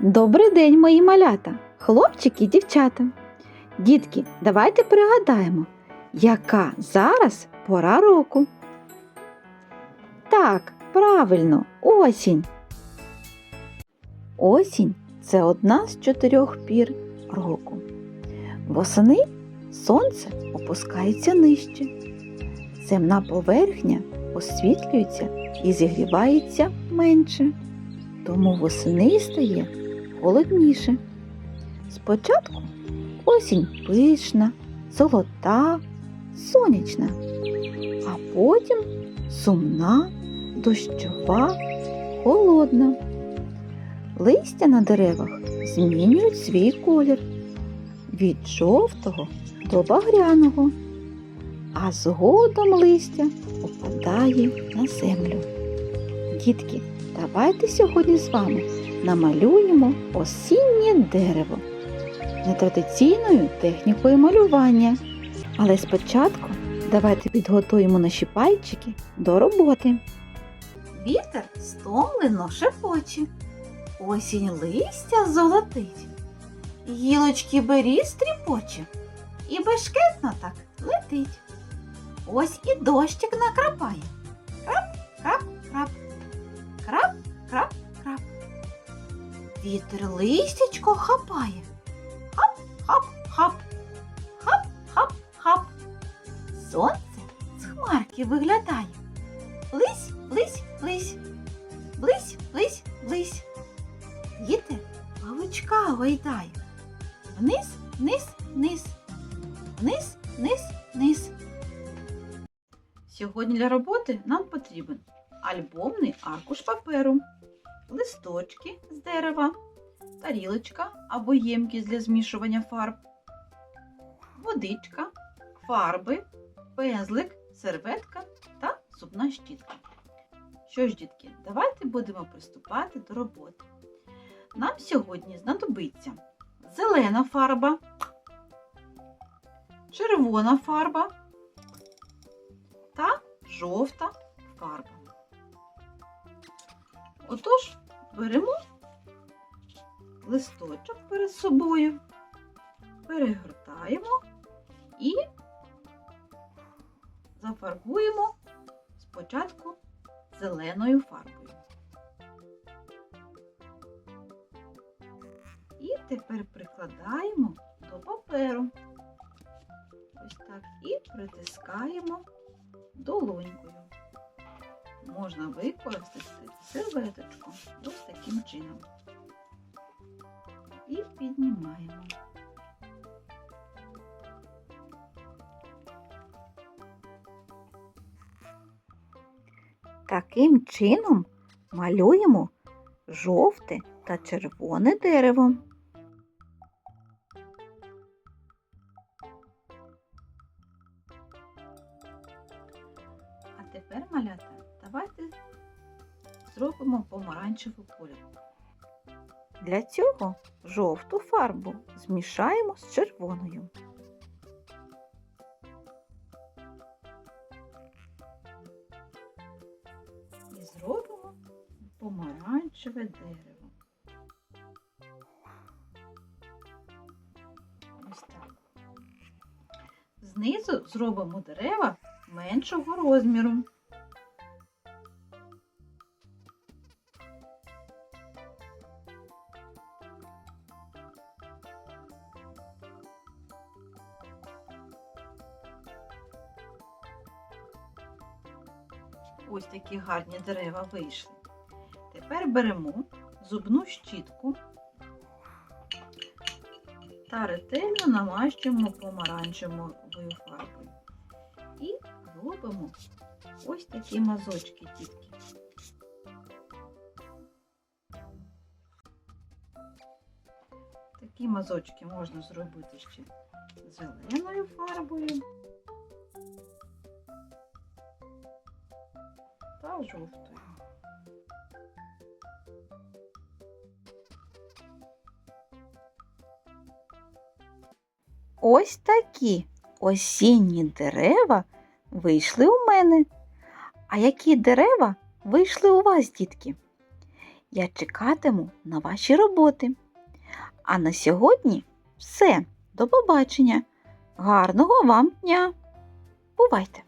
Добрий день, мої малята, хлопчики і дівчата. Дітки, давайте пригадаємо, яка зараз пора року. Так, правильно, осінь. Осінь це одна з чотирьох пір року. Восени сонце опускається нижче. Земна поверхня освітлюється і зігрівається менше. Тому восени стає холодніше. Спочатку осінь пишна, золота, сонячна, а потім сумна, дощова, холодна. Листя на деревах змінюють свій колір від жовтого до багряного, а згодом листя опадає на землю. Дітки, давайте сьогодні з вами намалюємо осіннє дерево нетрадиційною технікою малювання. Але спочатку давайте підготуємо наші пальчики до роботи. Вітер стомлено шепоче, осінь листя золотить, гілочки беріз стріпоче, і бешкетно так летить. Ось і дощик накрапає. Вітер листячко хапає. Хап, хап, хап, хап, хап, хап. Сонце з хмарки виглядає. Блись, блись, блись, блись, блись, блись. Вітер павичка гойдає. Вниз, вниз, вниз, вниз, вниз, вниз. Сьогодні для роботи нам потрібен альбомний аркуш паперу, листочки з дерева, тарілочка або ємкість для змішування фарб, водичка, фарби, пензлик, серветка та зубна щітка. Що ж, дітки, давайте будемо приступати до роботи. Нам сьогодні знадобиться зелена фарба, червона фарба та жовта фарба. Отож, беремо листочок перед собою, перегортаємо і зафарбуємо спочатку зеленою фарбою. І тепер прикладаємо до паперу. Ось так і притискаємо долонькою. Можна використати серветочку ось таким чином. І піднімаємо. Таким чином малюємо жовте та червоне дерево. Тепер, малята, давайте зробимо помаранчеву кольору. Для цього жовту фарбу змішаємо з червоною. І зробимо помаранчеве дерево. Ось так. Знизу зробимо дерева меншого розміру. Ось такі гарні дерева вийшли. Тепер беремо зубну щітку та ретельно намащуємо помаранчевою фарбою. І робимо ось такі мазочки тітки. Такі мазочки можна зробити ще зеленою фарбою та жовтою. Ось такі осінні дерева вийшли у мене. А які дерева вийшли у вас, дітки? Я чекатиму на ваші роботи. А на сьогодні все. До побачення. Гарного вам дня! Бувайте!